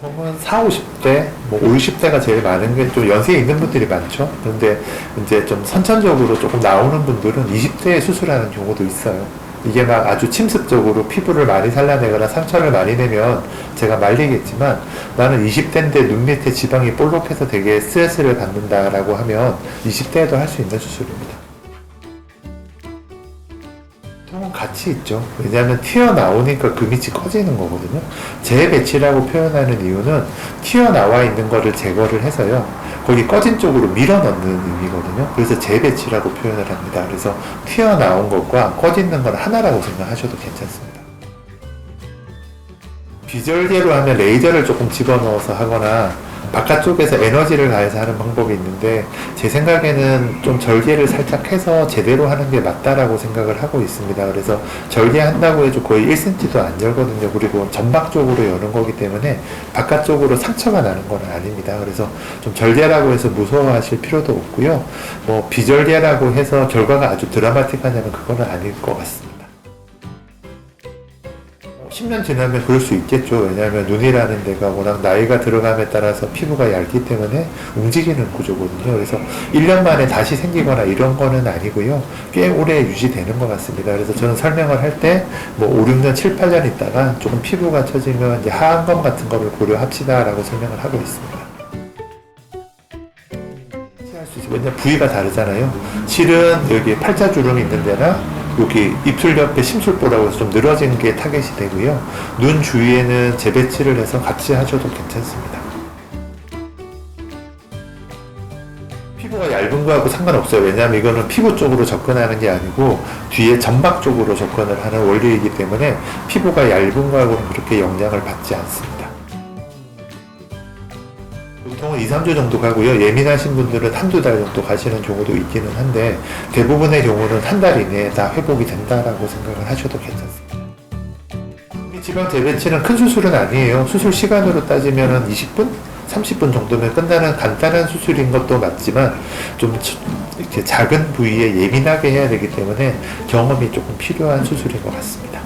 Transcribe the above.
보통은 4, 50대, 뭐 5, 60대가 제일 많은 게 좀 연세에 있는 분들이 많죠. 그런데 이제 좀 선천적으로 조금 나오는 분들은 20대에 수술하는 경우도 있어요. 이게 막 아주 침습적으로 피부를 많이 살려내거나 상처를 많이 내면 제가 말리겠지만 나는 20대인데 눈 밑에 지방이 볼록해서 되게 스트레스를 받는다라고 하면 20대에도 할 수 있는 수술입니다. 보통은 같이 있죠. 왜냐하면 튀어나오니까 그 밑이 커지는 거거든요. 재배치라고 표현하는 이유는 튀어나와 있는 거를 제거를 해서요. 거기 꺼진 쪽으로 밀어 넣는 의미거든요. 그래서 재배치라고 표현을 합니다. 그래서 튀어나온 것과 꺼지는 건 하나라고 생각하셔도 괜찮습니다. 비절개로 하면 레이저를 조금 집어넣어서 하거나 바깥쪽에서 에너지를 가해서 하는 방법이 있는데 제 생각에는 좀 절개를 살짝 해서 제대로 하는 게 맞다라고 생각을 하고 있습니다. 그래서 절개한다고 해도 거의 1cm도 안 열거든요. 그리고 점막 쪽으로 여는 거기 때문에 바깥쪽으로 상처가 나는 건 아닙니다. 그래서 좀 절개라고 해서 무서워하실 필요도 없고요. 뭐 비절개라고 해서 결과가 아주 드라마틱하냐면 그거는 아닐 것 같습니다. 10년 지나면 그럴 수 있겠죠. 왜냐하면 눈이라는 데가 워낙 나이가 들어감에 따라서 피부가 얇기 때문에 움직이는 구조거든요. 그래서 1년 만에 다시 생기거나 이런 거는 아니고요. 꽤 오래 유지되는 것 같습니다. 그래서 저는 설명을 할 때 뭐 5, 6년, 7, 8년 있다가 조금 피부가 처지면 이제 하안검 같은 거를 고려합시다라고 설명을 하고 있습니다. 할수 있어요. 왜냐면 부위가 다르잖아요. 실은 여기 팔자 주름이 있는 데나 여기 입술 옆에 심술보라고 해서 좀 늘어진 게 타겟이 되고요. 눈 주위에는 재배치를 해서 같이 하셔도 괜찮습니다. 피부가 얇은 거하고 상관없어요. 왜냐하면 이거는 피부 쪽으로 접근하는 게 아니고 뒤에 점막 쪽으로 접근을 하는 원리이기 때문에 피부가 얇은 거하고는 그렇게 영향을 받지 않습니다. 보통은 2, 3주 정도 가고요. 예민하신 분들은 한두 달 정도 가시는 경우도 있기는 한데 대부분의 경우는 한 달 이내에 다 회복이 된다라고 생각을 하셔도 괜찮습니다. 이 지방 재배치는 큰 수술은 아니에요. 수술 시간으로 따지면 20분? 30분 정도면 끝나는 간단한 수술인 것도 맞지만 좀 치- 이렇게 작은 부위에 예민하게 해야 되기 때문에 경험이 조금 필요한 수술인 것 같습니다.